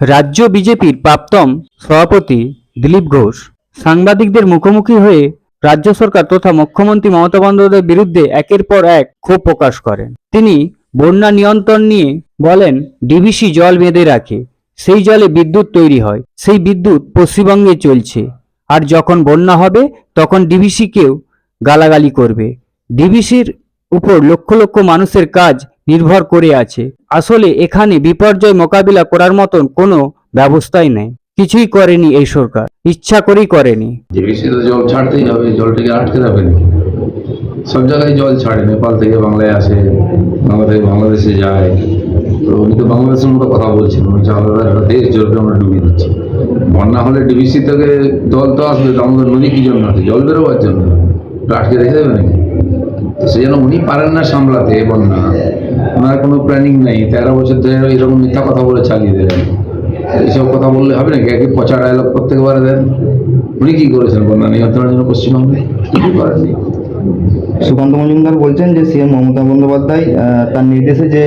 রাজ্য বিজেপির প্রাপ্তম সভাপতি দিলীপ ঘোষ সাংবাদিকদের মুখোমুখি হয়ে রাজ্য সরকার তথা মুখ্যমন্ত্রী মমতা বন্দ্যোপাধ্যায়ের বিরুদ্ধে একের পর এক ক্ষোভ প্রকাশ করেন। তিনি বন্যা নিয়ন্ত্রণ নিয়ে বলেন, ডিভিসি জল বেঁধে রাখে, সেই জলে বিদ্যুৎ তৈরি হয়, সেই বিদ্যুৎ পশ্চিমবঙ্গে চলছে। আর যখন বন্যা হবে, তখন ডিভিসিকেও গালাগালি করবে। ডিভিসির উপর লক্ষ লক্ষ মানুষের কাজ নির্ভর করে আছে। আসলে এখানে বিপর্যয় মোকাবিলা করার মতন কোনো ব্যবস্থাই নেই। কিছুই করেনি এই সরকার। ইচ্ছা করেই করেনি। জল ছাড়তেই হবে, জলটাকে আটকে রাখবে সব জায়গায় জল ছাড়ে, নেপাল থেকে বাংলায় আসে, বাংলা থেকে বাংলাদেশে যায়। তো উনি তো বাংলাদেশের মতো কথা বলছেন, উনি আলাদা দেশ জলকে আমরা ডুবিয়ে দিচ্ছি। বন্যা হলে ডিভিসি থেকে জল তো আসবে তো আমাদের নদী কি জন্য আছে? জল বেরোবার জন্য। আটকে রেখে দেবে নাকি? তো সেই জন্য উনি পারেন না সামলাতে বন্যা। ওনার কোনো প্ল্যানিং নেই। তেরো বছর ধরে এরকম মিথ্যা কথা বলে চালিয়ে দেবেন এইসব কথা বললে হবে নাকি? একই পচা ডায়লগ প্রত্যেকবারে দেন। উনি কি করেছেন বন্যা নিয়ন্ত্রণের জন্য পশ্চিমবঙ্গে কিছু করেননি সুকান্ত মজুমদার বলছেন যে সিএম মমতা বন্দ্যোপাধ্যায় তার নির্দেশে যে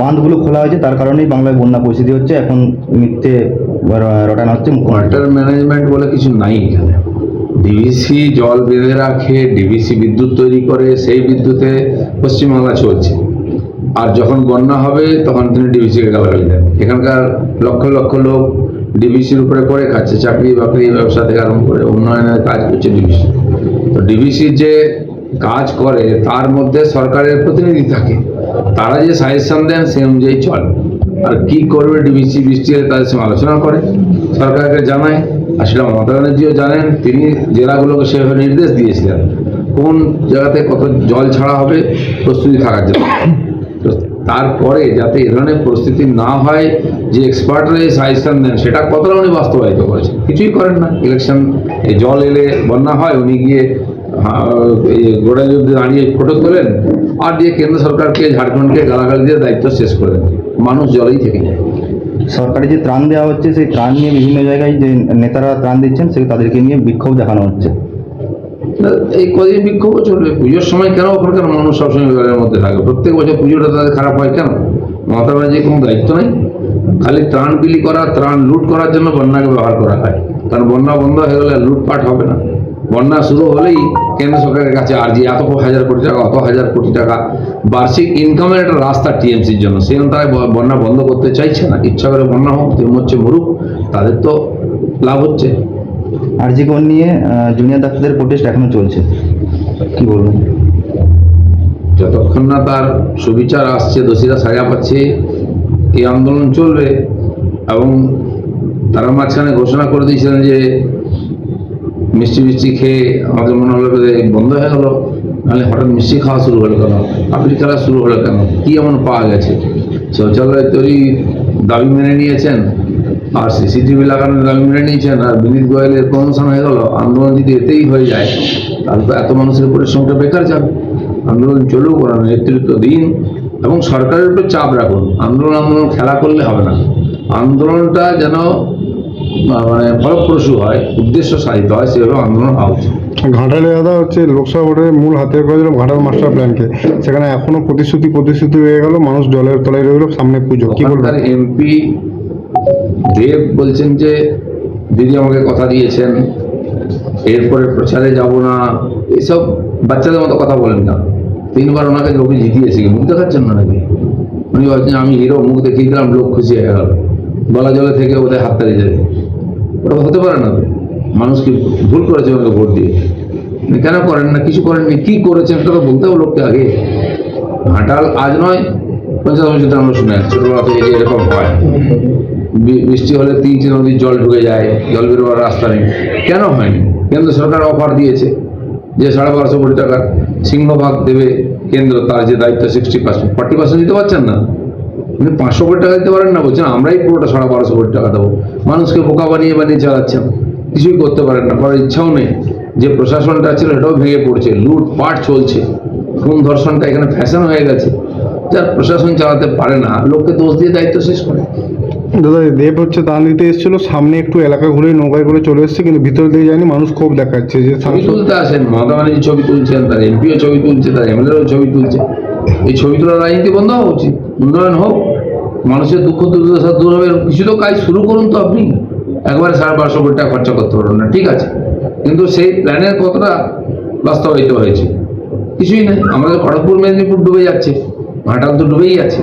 বাঁধগুলো খোলা হয়েছে তার কারণেই বাংলায় বন্যা পরিস্থিতি হচ্ছে। এখন মিথ্যে রটানো হচ্ছে ওয়াটার ম্যানেজমেন্ট বলে কিছু নাই এখানে। ডিভিসি জল বেঁধে রাখে ডিভিসি বিদ্যুৎ তৈরি করে সেই বিদ্যুতে পশ্চিমবাংলা চলছে। আর যখন বন্যা হবে, তখন তিনি ডিভিসিকে গালাগালি দেন। এখানকার লক্ষ লক্ষ লোক ডিবিসির উপরে করে খাচ্ছে, চাকরি বাকরি ব্যবসা থেকে আরম্ভ করে উন্নয়নের কাজ করছে ডিভিসি তো ডিভিসির যে কাজ করে, তার মধ্যে সরকারের প্রতিনিধি থাকে। তারা যে সাজেশন দেন, সে অনুযায়ী চলে। আর কি করবে ডিভিসি বৃষ্টি হলে তাদের সঙ্গে আলোচনা করে। সরকারকে জানায়। আর সেটা মমতা ব্যানার্জিও জানেন, তিনি জেলাগুলোকে সেভাবে নির্দেশ দিয়েছিলেন। কোন জায়গাতে কত জল ছাড়া হবে, প্রস্তুতি থাকার জন্য। তো তারপরে যাতে এ ধরনের পরিস্থিতি না হয়, যে এক্সপার্টরা এই সাজেশন দেন, সেটা কতটা উনি বাস্তবায়িত করেছেন? কিছুই করেন না। ইলেকশন এই জল এলে বন্যা হয়, উনি গিয়ে গোড়া যুদ্ধে দাঁড়িয়ে ফটো তোলেন, আর দিয়ে কেন্দ্র সরকারকে, ঝাড়খণ্ডকে গালাগালি দিয়ে দায়িত্ব শেষ করে দেন মানুষ জলেই থেকে যায়। সরকারি যে ত্রাণ দেওয়া হচ্ছে, সেই ত্রাণ নিয়ে বিভিন্ন জায়গায় যে নেতারা ত্রাণ দিচ্ছেন, সে তাদেরকে নিয়ে বিক্ষোভ দেখানো হচ্ছে। এই কদিন বিক্ষোভ চলবে পুজোর সময় কেন ওখানকার মানুষ সবসময় বিভাগের মধ্যে থাকে? প্রত্যেক বছর পুজোটা তাদের খারাপ হয় কেন? মমতা ব্যানার্জির কোনো দায়িত্ব নেই? খালি ত্রাণ বিলি করা, ত্রাণ লুট করার জন্য বন্যাকে ব্যবহার করা হয়। কারণ বন্যা বন্ধ হয়ে গেলে লুটপাট হবে না। বন্যা শুরু হলেই কেন্দ্র সরকারের কাছে আর যে এত হাজার কোটি টাকা, অত হাজার কোটি টাকা বার্ষিক ইনকামের একটা রাস্তা টিএমসির জন্য। সেই তারা বন্যা বন্ধ করতে চাইছে না। ইচ্ছা করে বন্যা হোক হচ্ছে মরুক, তাদের তো লাভ হচ্ছে। আরজিকর নিয়ে জুনিয়র ডাক্তারদের প্রোটেস্ট এখনও চলছে। কি বলবেন? যতক্ষণ না তার সুবিচার আসছে, দোষীরা সাজা পাচ্ছে, এই আন্দোলন চলবে এবং তারা মাঝখানে ঘোষণা করে দিয়েছিলেন যে মিষ্টি মিষ্টি খেয়ে আমাদের মনে হলো বন্ধ হয়ে গেলো, নাহলে হঠাৎ মিষ্টি খাওয়া শুরু হলো কেন? পাপড়ি খেলা শুরু হলো কেন? কি এমন পাওয়া গেছে? শৌচালয় তৈরি দাবি মেনে নিয়েছেন? আর সিসিটিভি লাগানোর দাবি মেনে নিয়েছেন আর বিনীত গোয়েলের প্রমোশন হয়ে গেল আন্দোলন যদি এতেই হয়ে যায় তাহলে তো এত মানুষের পরিশ্রমটা বেকার যাবে। আন্দোলন চলুক ওরা নেতৃত্ব দিন এবং সরকারের উপর চাপ রাখুন। আন্দোলন আন্দোলন খেলা করলে হবে না। আন্দোলনটা যেন মানে ফলপ্রসূ হয় উদ্দেশ্য সাধিত হয় সেভাবে আন্দোলন হওয়া উচিত। ঘাটালে দাদা হচ্ছে লোকসভা ভোটের মূল হাতিয়ার করেছিল ঘাটাল মাস্টার প্ল্যানকে। সেখানে এখনও প্রতিশ্রুতি প্রতিশ্রুতি রয়ে গেল মানুষ জলের তলায় রয়ে গেল সামনে পুজো। কি বলবেন? এমপি দেব বলছেন যে, দিদি আমাকে কথা দিয়েছেন এরপরে প্রচারে যাব না। এসব বাচ্চাদের মতো কথা বলেন না। তিনবার ওনাকে লোকে জিতিয়েছে মুখ দেখার জন্য নাকি? উনি ভাবছেন আমি হিরো, মুখ দেখিয়ে দিলাম, লোক খুশি হয়ে গেল। গলা জলে থেকে ওদের হাত তাড়িয়ে যাবে ওটা হতে পারে না। মানুষ কি ভুল করেছে ওনাকে ভোট দিয়ে? কেন করেন না? কিছু করেননি। কি করেছেন? তো বলতে হবে লোককে আগে। ঘাটাল আজ নয়, পঞ্চাশ বছর আমরা শুনে ছোটবেলা থেকে এরকম হয়। বৃষ্টি হলে তিন তিনটি নদীর জল ঢুকে যায়, জল বেরোবার রাস্তা নেই। কেন হয়নি? কেন্দ্র সরকার অফার দিয়েছে যে সাড়ে বারোশো কোটি টাকা সিংহভাগ দেবে কেন্দ্র, তার যে দায়িত্ব সিক্সটি পার্সেন্ট ফর্টি পার্সেন্ট দিতে পারছেন না? আপনি পাঁচশো কোটি টাকা দিতে পারেন না, বলছেন আমরাই পুরোটা সাড়ে বারোশো কোটি টাকা দেবো। মানুষকে বোকা বানিয়ে বানিয়ে চালাচ্ছেন। কিছুই করতে পারেন না, করার ইচ্ছাও নেই। যে প্রশাসনটা ছিল এটাও ভেঙে পড়ছে, লুটপাট চলছে। খুন ধর্ষণটা এখানে ফ্যাশন হয়ে গেছে। যার প্রশাসন চালাতে পারে না, লোককে দোষ দিয়ে দায়িত্ব শেষ করে। দাদা দেব হচ্ছে দান দিতে এসেছিল সামনে একটু এলাকা ঘুরে নৌকায় করে চলে এসেছে কিন্তু ভিতর দিকে যায়নি মানুষ ক্ষোভ দেখাচ্ছে যে ছবি তুলতে আসেন মমতা ব্যানার্জি ছবি তুলছেন তার এমপিও ছবি তুলছে তার এমএলএও ছবি তুলছে। এই ছবি তোলার রাজনীতি বন্ধ হওয়া উচিত উন্নয়ন হোক মানুষের দুঃখ দুর্দশা দূর হবে কিছু তো কাজ শুরু করুন তো আপনি। একবারে সাড়ে বারোশো কোটি টাকা খরচা করতে পারবেন না ঠিক আছে। কিন্তু সেই প্ল্যানের কতটা বাস্তবায়িত হয়েছে? কিছুই নেই আমাদের খড়গপুর মেদিনীপুর ডুবে যাচ্ছে ঘাটাল তো ডুবেই আছে।